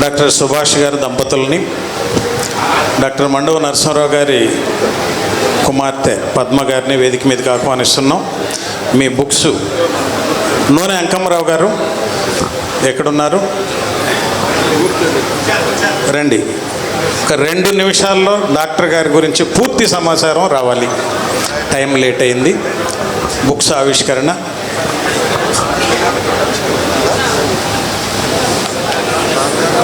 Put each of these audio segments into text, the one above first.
Doctor Subhash గారి దంపతుల్ని doctor Mandava Narasimharao గారి కుమార్తె పద్మ గారిని వేదిక మీదకి ఆహ్వానిస్తున్నాం. మీ బుక్స్ నూనె అంకమ్మరావు గారు ఎక్కడున్నారు? రండి. ఒక రెండు నిమిషాల్లో డాక్టర్ గారి గురించి పూర్తి సమాచారం రావాలి. టైం లేట్ అయింది. బుక్స్ ఆవిష్కరణ.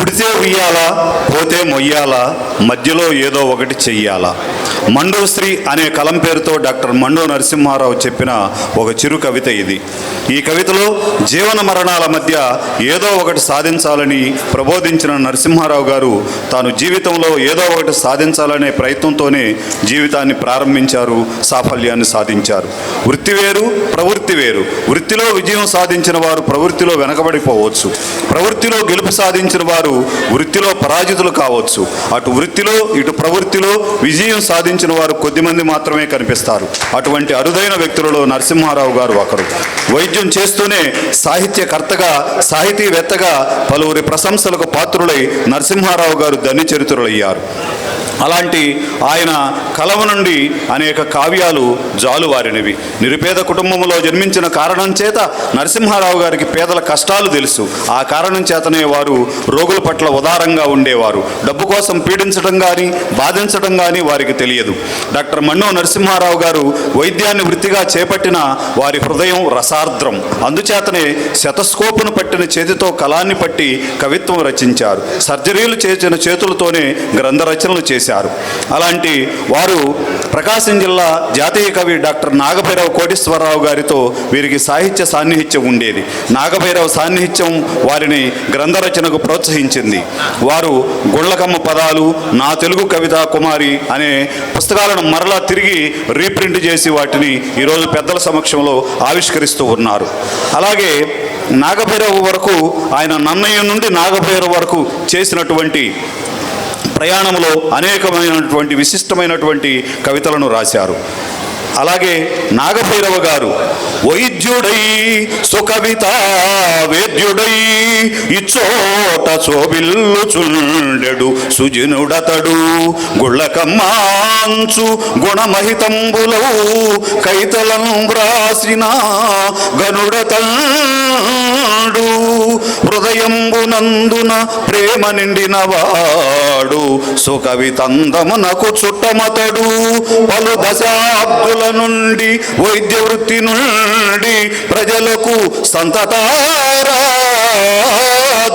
పుడితే ఉయ్యాలా పోతే మొయ్యాలా మధ్యలో ఏదో ఒకటి చెయ్యాలా. మండోశ్రీ అనే కలం పేరుతో డాక్టర్ మండో నరసింహారావు చెప్పిన ఒక చిరు కవిత ఇది. ఈ కవితలో జీవన మరణాల మధ్య ఏదో ఒకటి సాధించాలని ప్రబోధించిన నరసింహారావు గారు తాను జీవితంలో ఏదో ఒకటి సాధించాలనే ప్రయత్నంతోనే జీవితాన్ని ప్రారంభించారు సాఫల్యాన్ని సాధించారు. వృత్తి వేరు ప్రవృత్తి వేరు. వృత్తిలో విజయం సాధించిన వారు ప్రవృత్తిలో వెనకబడిపోవచ్చు. ప్రవృత్తిలో గెలుపు సాధించిన వారు వృత్తిలో పరాజితులు కావచ్చు. అటు వృత్తిలో ఇటు ప్రవృత్తిలో విజయం సాధించిన వారు కొద్దిమంది మాత్రమే కనిపిస్తారు. అటువంటి అరుదైన వ్యక్తులలో నరసింహారావు గారు ఒకరు. వైద్యం చేస్తూనే సాహిత్యకర్తగా సాహితీవేత్తగా పలువురి ప్రశంసలకు పాత్రులై నరసింహారావు గారు ధన్య చరిత్రులయ్యారు అలాంటి ఆయన కలవ నుండి అనేక కావ్యాలు జాలువారినవి. నిరుపేద కుటుంబంలో జన్మించిన కారణం చేత నరసింహారావు గారికి పేదల కష్టాలు తెలుసు. ఆ కారణం చేతనే వారు రోగుల పట్ల ఉదారంగా ఉండేవారు. డబ్బు కోసం పీడించడం కానీ బాధించడం కానీ వారికి తెలియదు. డాక్టర్ మన్నో నరసింహారావు గారు వైద్యాన్ని వృత్తిగా చేపట్టిన వారి హృదయం రసార్ద్రం. అందుచేతనే శతస్కోపును పట్టిన చేతితో కళాన్ని పట్టి కవిత్వం రచించారు. సర్జరీలు చేసిన చేతులతోనే గ్రంథ రచనలు చేశారు. అలాంటి వారు ప్రకాశం జిల్లా జాతీయ కవి డాక్టర్ నాగభైరవ కోటేశ్వరరావు గారితో వీరికి సాహిత్య సాన్నిహిత్యం ఉండేది. నాగభైరవ సాన్నిహిత్యం వారిని గ్రంథ రచనకు ప్రోత్సహించింది. వారు గుళ్ళకమ్మ పదాలు నా తెలుగు కవిత కుమారి అనే పుస్తకాలను మరలా తిరిగి రీప్రింట్ చేసి వాటిని ఈరోజు పెద్దల సమక్షంలో ఆవిష్కరిస్తూ ఉన్నారు. అలాగే నాగభైరవ వరకు ఆయన నన్నయ్య నుండి నాగభైరవ వరకు చేసినటువంటి ప్రయాణంలో అనేకమైనటువంటి విశిష్టమైనటువంటి కవితలను రాశారు. అలాగే నాగభైరవ గారు వైద్యుడై సుకవిత వేద్యుడై ఇచ్చోట చోబిల్లు చుండెడు సుజినుడతడు గుళ్ళకమ్మాంచు గుణమహితంబులవు కైతలం వ్రాసిన గనుడతం హృదయంబునందున ప్రేమ నిండిన వాడు సుకవితందమునకు చుట్టమతడు. పలు దశాబ్దుల నుండి వైద్య వృత్తి నుండి ప్రజలకు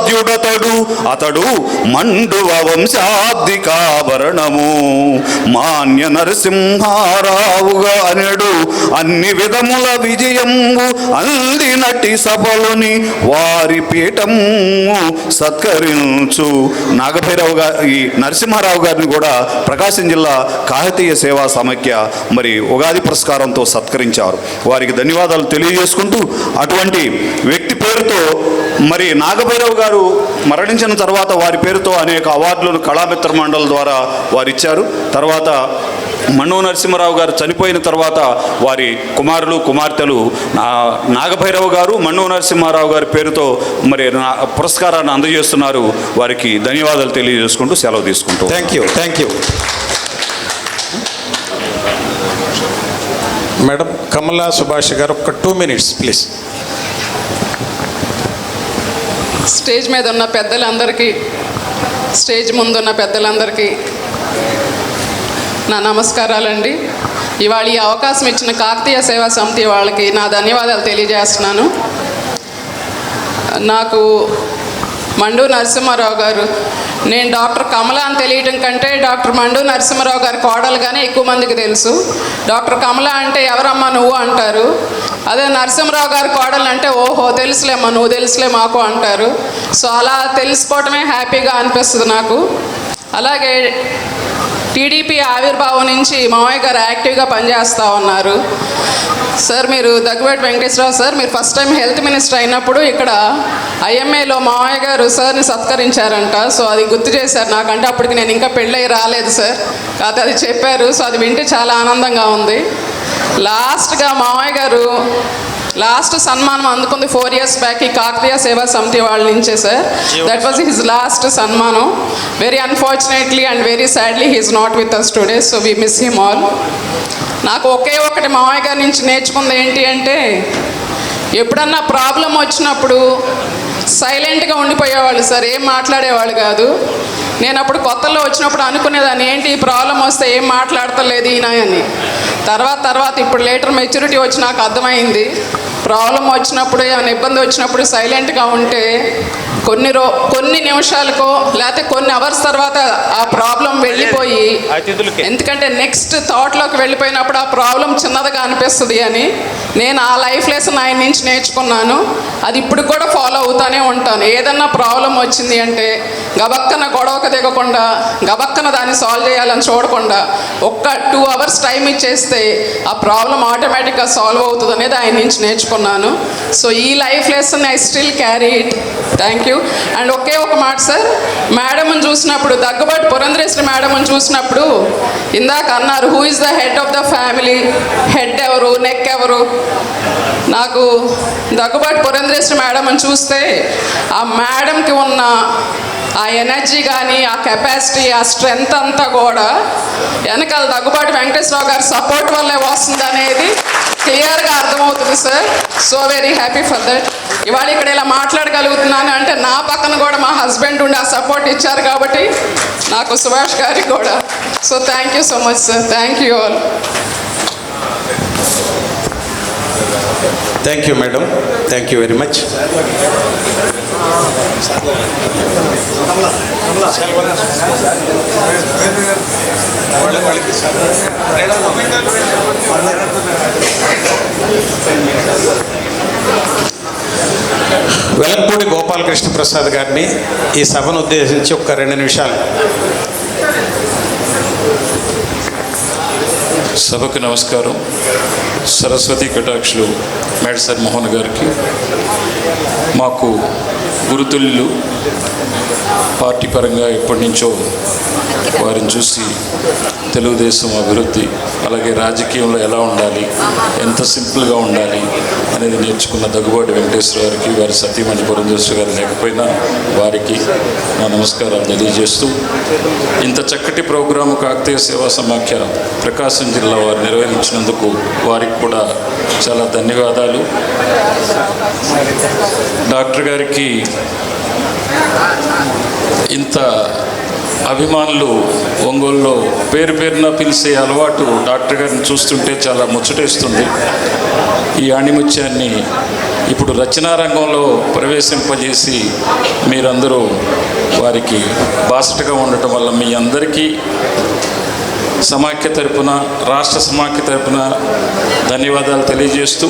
సంతతారాధ్యుడతడు అతడు మండువ వంశాబ్దికాభరణము మాన్య నరసింహారావుగా అనడు. అన్ని విధముల విజయము అందినటి సభలుని వారి పీఠము సత్కరించు. నాగభైరావు గారు ఈ నరసింహారావు గారిని కూడా ప్రకాశం జిల్లా కాకతీయ సేవా సమైక్య మరి ఉగాది పురస్కారంతో సత్కరించారు. వారికి ధన్యవాదాలు తెలియజేసుకుంటూ అటువంటి వ్యక్తి పేరుతో మరి నాగభైరవ్ గారు మరణించిన తర్వాత వారి పేరుతో అనేక అవార్డులను కళామిత్ర మండలి ద్వారా వారు ఇచ్చారు తర్వాత మన్నో నరసింహారావు గారు చనిపోయిన తర్వాత వారి కుమారులు కుమార్తెలు నా- నాగభైరవ గారు మన్నో నరసింహారావు గారి పేరుతో మరి నా- పురస్కారాన్ని అందజేస్తున్నారు. వారికి ధన్యవాదాలు తెలియజేసుకుంటూ సెలవు తీసుకుంటూ thank you thank you madam Kamala Subhash గారు ఒక టూ మినిట్స్ ప్లీజ్ స్టేజ్ మీద ఉన్న పెద్దలందరికీ స్టేజ్ ముందున్న పెద్దలందరికీ నా నమస్కారాలండి. ఇవాళ ఈ అవకాశం ఇచ్చిన కాకతీయ సేవా సమితి వాళ్ళకి నా ధన్యవాదాలు తెలియజేస్తున్నాను. నాకు మండు నరసింహారావు గారు. నేను డాక్టర్ కమల అని తెలియటం కంటే డాక్టర్ మండు నరసింహారావు గారి కోడలుగానే ఎక్కువ మందికి తెలుసు. డాక్టర్ కమల అంటే ఎవరమ్మా నువ్వు అంటారు. అదే నరసింహరావు గారి కోడలు అంటే ఓహో తెలుసులేమ్మా నువ్వు తెలుసులే మాకు అంటారు. సో అలా తెలిసిపోవటమే హ్యాపీగా అనిపిస్తుంది నాకు. అలాగే టీడీపీ ఆవిర్భావం నుంచి మావయ్య గారు యాక్టివ్గా పనిచేస్తూ ఉన్నారు. సార్ మీరు దగ్గుబాటి వెంకటేశ్వరరావు సార్ మీరు ఫస్ట్ టైం హెల్త్ మినిస్టర్ అయినప్పుడు ఇక్కడ ఐఎంఏలో మామయ్య గారు సార్ని సత్కరించారంట. సో అది గుర్తు చేశారు నాకంటే. అప్పటికి నేను ఇంకా పెళ్ళై రాలేదు సార్. కాకపోతే అది చెప్పారు. సో అది వింటే చాలా ఆనందంగా ఉంది. లాస్ట్గా మామయ్య గారు లాస్ట్ సన్మానం అందుకుంది ఫోర్ ఇయర్స్ బ్యాక్ ఈ కాకతీయ సేవా సమితి వాళ్ళ నుంచే sir that was his last సన్మానం. Very unfortunately and very sadly he's not with us today so we miss him all నాకు ఒకే ఒకటి మామయ్య గారి నుంచి నేర్చుకుంది ఏంటి అంటే ఎప్పుడన్నా ప్రాబ్లం వచ్చినప్పుడు సైలెంట్గా ఉండిపోయేవాళ్ళు సార్ ఏం మాట్లాడేవాళ్ళు కాదు. నేను అప్పుడు కొత్తలో వచ్చినప్పుడు అనుకునేదాన్ని ఏంటి ఈ ప్రాబ్లం వస్తే ఏం మాట్లాడతలేదు ఈయన అని. తర్వాత తర్వాత ఇప్పుడు లేటర్ మెచ్యూరిటీ వచ్చి నాకు అర్థమైంది. ప్రాబ్లం వచ్చినప్పుడు ఏమైనా ఇబ్బంది వచ్చినప్పుడు సైలెంట్గా ఉంటే కొన్ని రో కొన్ని నిమిషాలకో లేకపోతే కొన్ని అవర్స్ తర్వాత ఆ ప్రాబ్లం వెళ్ళిపోయి. ఎందుకంటే నెక్స్ట్ థాట్లోకి వెళ్ళిపోయినప్పుడు ఆ ప్రాబ్లం చిన్నదిగా అనిపిస్తుంది అని నేను ఆ లైఫ్ లెసన్ ఆయన నుంచి నేర్చుకున్నాను. అది ఇప్పుడు కూడా ఫాలో అవుతానే ఉంటాను. ఏదన్నా ప్రాబ్లం వచ్చింది అంటే గబక్కన గొడవకు దిగకుండా గబక్కన దాన్ని సాల్వ్ చేయాలని చూడకుండా ఒక్క టూ అవర్స్ టైం ఇచ్చేస్తే ఆ ప్రాబ్లం ఆటోమేటిక్గా సాల్వ్ అవుతుంది అనేది ఆయన నుంచి నేర్చుకున్నాను. సో ఈ life lesson I still carry it thank you and ఒకే ఒక మాట సార్ మేడంని చూసినప్పుడు దగ్గుబాటు పురంధరేశ్వరి మేడంని చూసినప్పుడు ఇందాక అన్నారు who is the head of the family head ఎవరు? నెక్ ఎవరు? నాకు దగ్గుబాటు పురంధరేశ్వరి మేడంని చూస్తే ఆ మేడంకి ఉన్న ఆ ఎనర్జీ కానీ ఆ కెపాసిటీ ఆ స్ట్రెంగ్త్ అంతా కూడా వెనకాల దగ్గుబాటి వెంకటేశ్వరరావు గారి సపోర్ట్ వల్లే వస్తుంది అనేది క్లియర్గా అర్థమవుతుంది sir. So very happy for that. ఇవాళ ఇక్కడ ఇలా మాట్లాడగలుగుతున్నాను అంటే నా పక్కన కూడా మా హస్బెండ్ ఉండి ఆ సపోర్ట్ ఇచ్చారు కాబట్టి నాకు సుభాష్ గారికి కూడా. So thank you so much sir. Thank you all. Thank you madam thank you very much Velampudi Gopalakrishna Prasad గారిని ఈ సభను ఉద్దేశించి ఒక రెండు నిమిషాలు. సభకు నమస్కారం. సరస్వతి కటాక్షులు మేడసర్ మోహన్ గారికి. మాకు గురుతుల్లు పార్టీ పరంగా ఎప్పటి నుంచో వారిని చూసి తెలుగుదేశం అభివృద్ధి అలాగే రాజకీయంలో ఎలా ఉండాలి ఎంత సింపుల్గా ఉండాలి అనేది నేర్చుకున్న దగ్గుబాటి వెంకటేశ్వర గారికి వారి సతీమణి పురంధేశ్వర గారు లేకపోయినా వారికి నా నమస్కారాలు తెలియజేస్తూ ఇంత చక్కటి ప్రోగ్రాము కాకతీయ సేవా సమాఖ్య ప్రకాశం జిల్లా వారు నిర్వహించినందుకు వారికి కూడా చాలా ధన్యవాదాలు. డాక్టర్ గారికి ఇంత అభిమానులు ఒంగోలులో పేరు పేరున పిలిచే అలవాటు డాక్టర్ గారిని చూస్తుంటే చాలా ముచ్చటేస్తుంది. ఈ ఆణిముత్యాన్ని ఇప్పుడు రచనా రంగంలో ప్రవేశింపజేసి మీరందరూ వారికి బాసటగా ఉండటం వల్ల మీ అందరికీ సమాఖ్య తరపున రాష్ట్ర సమాఖ్య తరపున ధన్యవాదాలు తెలియజేస్తూ